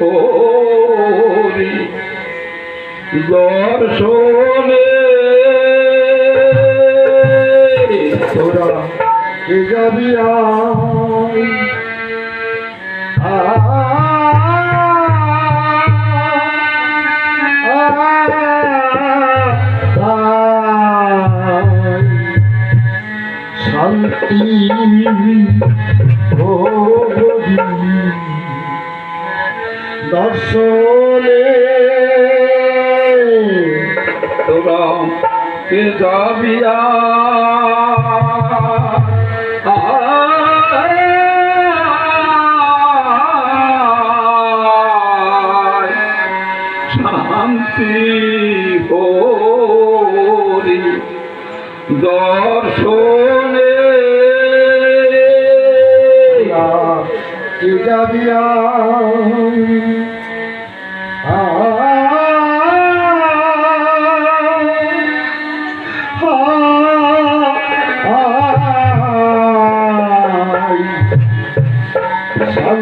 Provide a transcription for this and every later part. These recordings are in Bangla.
হরি দর্শনে তোরা কে যাবি। শান্তি দর্শনে তোরা কে যাবিয়া। শান্তি হরি দর্শনে। কে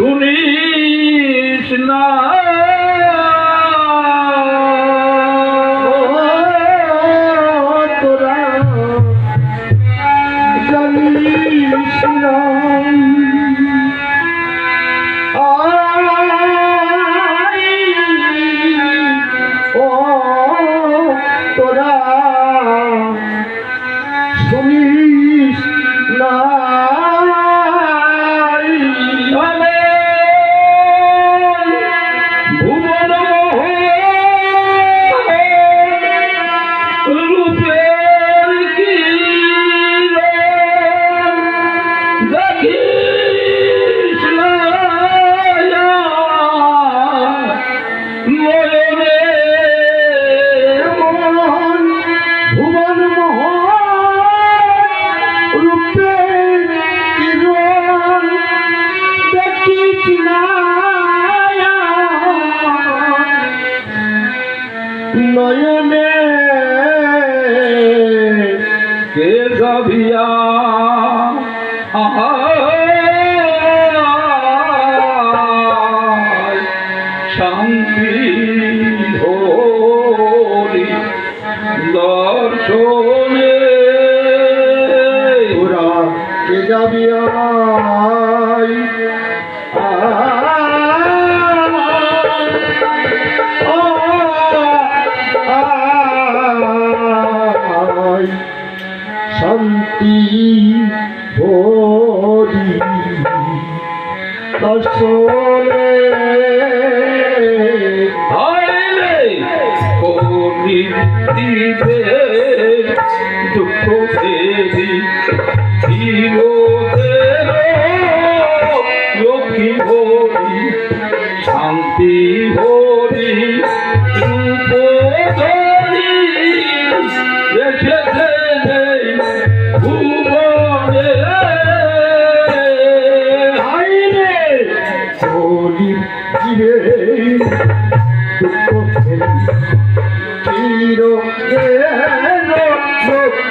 শুনিস না কে যাবিয়া দেবী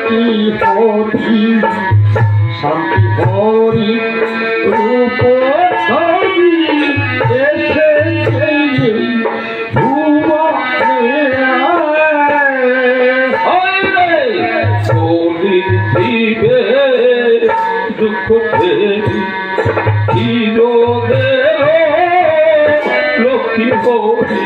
হরি শান্তি হরি রূপ ধরি এসেছে দিবে দুঃখ দেবী চিরদের লক্ষ্মী হরি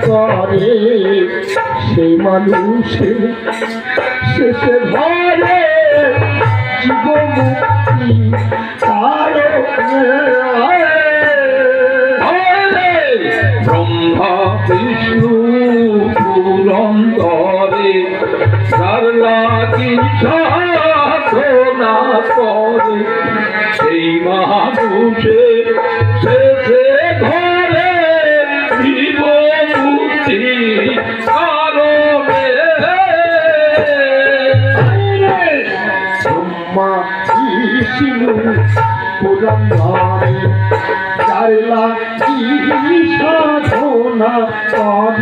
করে সেই মানুষে শেষে ভরে জীবমুক্তি তার ব্রহ্মা বিষ্ণু পুরন্দরে সারলা কি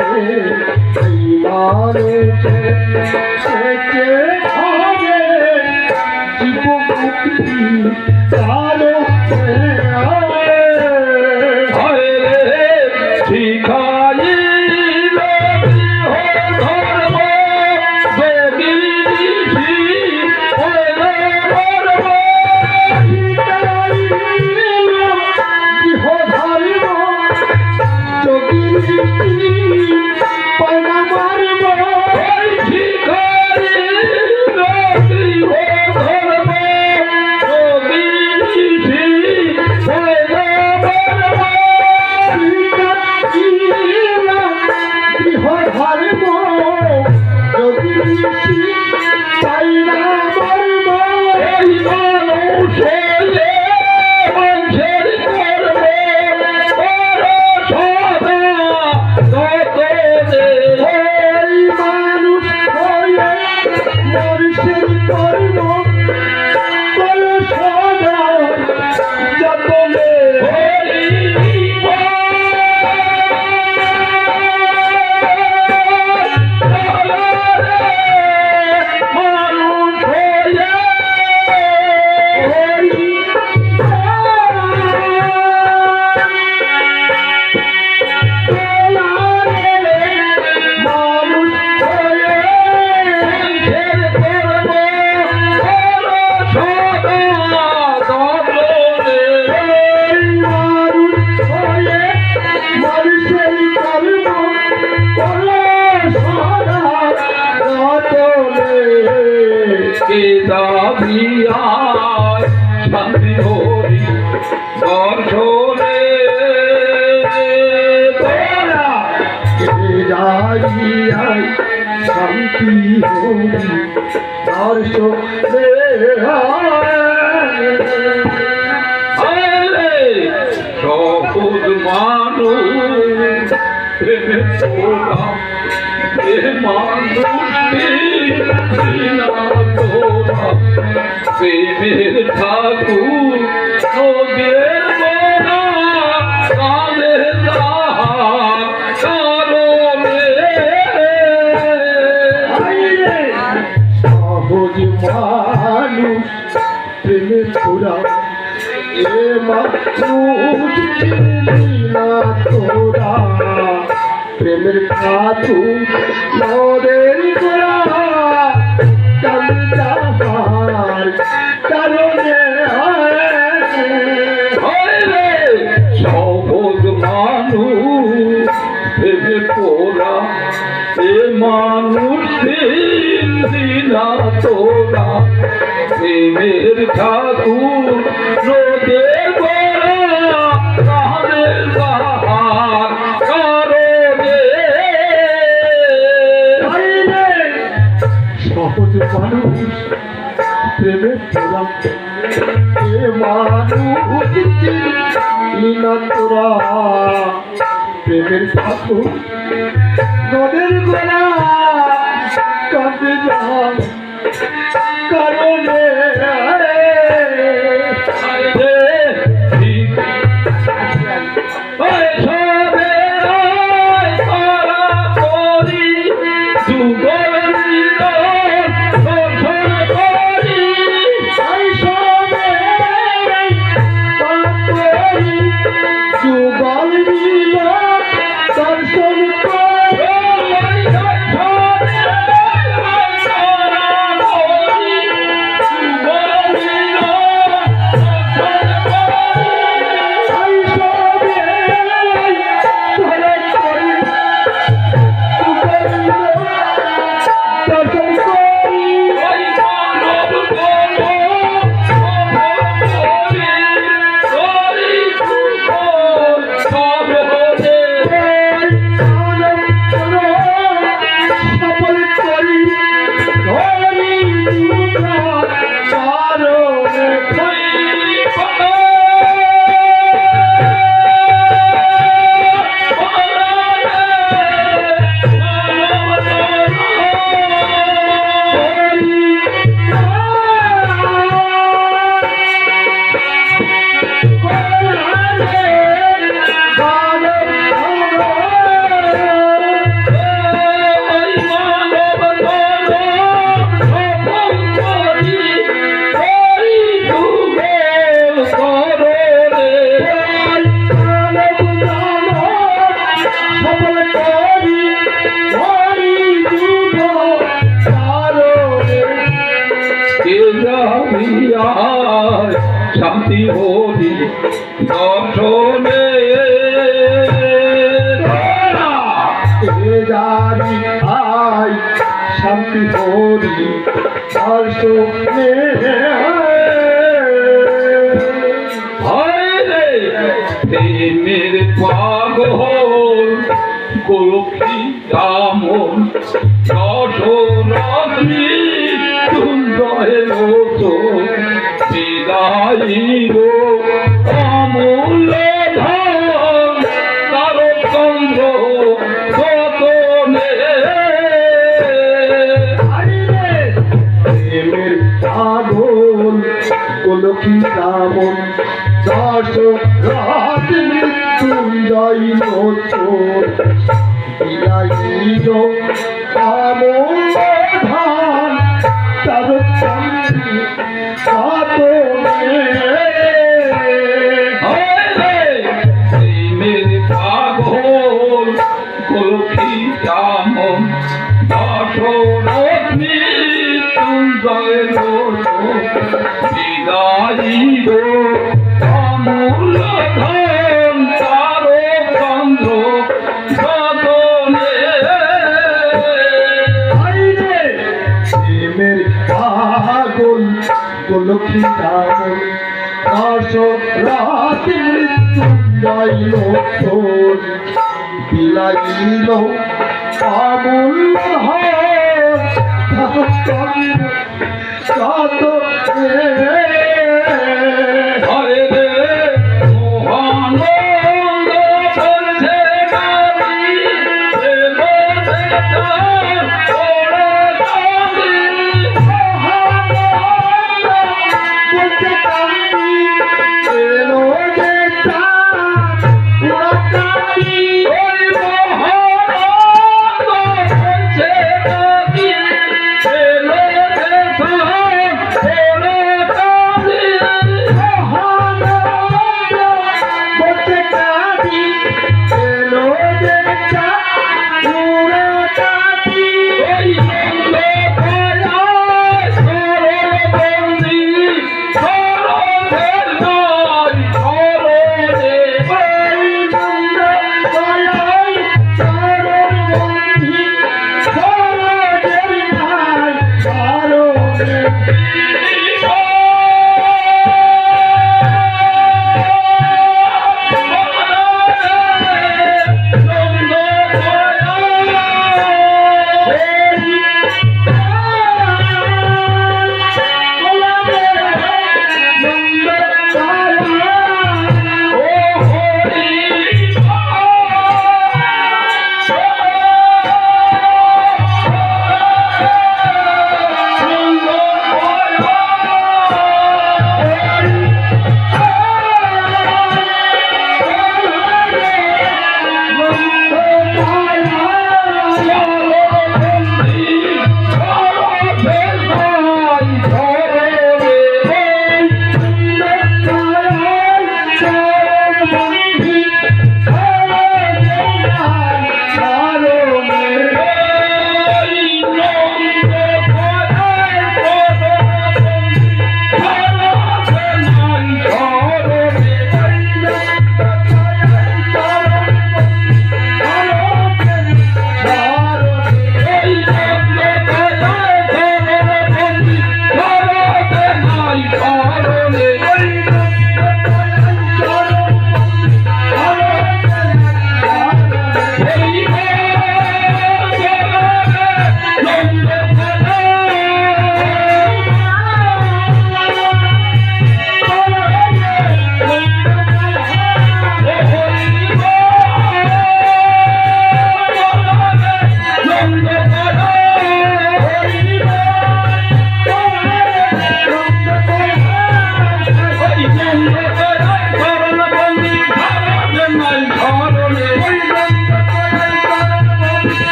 জীবনে হরি শান্তি হরি দর্শনে। তোরা যাই শান্তি হরি দর্শন। আরে সবুজ মানুষ প্রেমে তোরা প্রেমের ঠাকুর নদের কালে যাহার কারণে সহজ মানুষ প্রেমে তোরা এ মানুষ তোরা প্রেমের খাতু নদের তোরা প্রেমের ঠাকুর রোদে গোড়া কানে যাহার কারণে। সহজ মানুষ প্রেমে তোরা মানুষ তোরা? প্রেমের ঠাকুর শান্তি হরি দর্শনে হায়রে প্রেমের পাগল গোলক্ষী রামন রাত মৃত্যুঞ্জয় নতুন বিলাইল আমল ধান লক্ষ্মী রাত মৃত্যুঞ্জয় বিলাইল আমূল হয়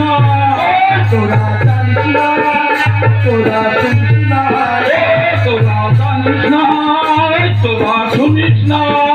না তোরা জানিস না তোরা শুনিস না তোরা জানিস না তোরা শুনিস না।